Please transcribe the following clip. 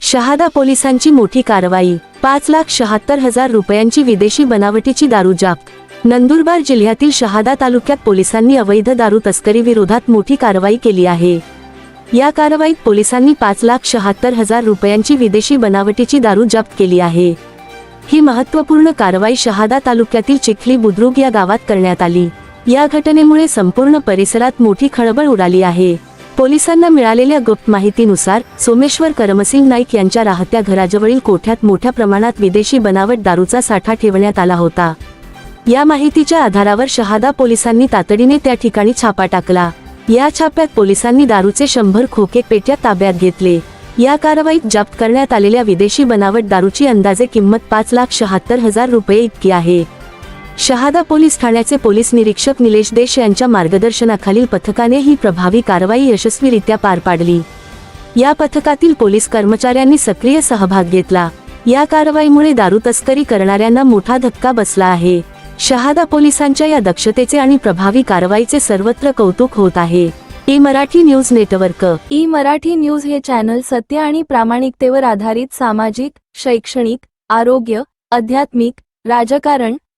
शहादा पोलिसांची मोठी कारवाई. पाच लाख शहात्तर हजार रुपयांची विदेशी बनावटीची दारू जाप. नंदुरबार जिल्ह्यातील शहादा तालुक्यात पोलिसांनी अवैध दारू तस्करी विरोधात मोठी कारवाई केली आहे. या कारवाईत पोलिसांनी पाच लाख शहात्तर हजार रुपयांची विदेशी बनावटीची दारू जप्त केली आहे. ही महत्त्वपूर्ण कारवाई शहादा तालुक्यातील चिखली बुद्रुक या गावात करण्यात आली. या घटनेमुळे संपूर्ण परिसरात मोठी खळबळ उडाली आहे. पोलिसांना मिळालेल्या गुप्त माहितीनुसार सोमेश्वर करमसिंग नाईक यांच्या राहत्या घराजवळील कोठ्यात मोठ्या प्रमाणात विदेशी बनावट दारूचा साठा ठेवण्यात आला होता. या माहितीच्या आधारावर शहादा पोलिसांनी तातडीने त्या ठिकाणी छापा टाकला. या छाप्यात पोलिसांनी दारूचे शंभर खोके पेट्या ताब्यात घेतले. या कारवाईत जप्त करण्यात आलेल्या विदेशी बनावट दारूची अंदाजे किंमत पाच लाख शहात्तर हजार रुपये इतकी आहे. शहादा पोलीस ठाण्याचे पोलीस निरीक्षक निलेश देश यांच्या मार्गदर्शनाखालील पथकाने ही प्रभावी कारवाई यशस्वीरित्या पार पाडली. या पथकातील पोलीस कर्मचाऱ्यांनी सक्रिय सहभाग घेतला. या कारवाईमुळे दारू तस्करी करणाऱ्यांना मोठा धक्का बसला आहे. शहादा पोलिसांच्या या दक्षतेचे आणि प्रभावी कारवाईचे सर्वत्र कौतुक होत आहे. E Marathi news network. E Marathi news हे चॅनल सत्य आणि प्रामाणिकतेवर आधारित सामाजिक शैक्षणिक आरोग्य आध्यात्मिक राजकारण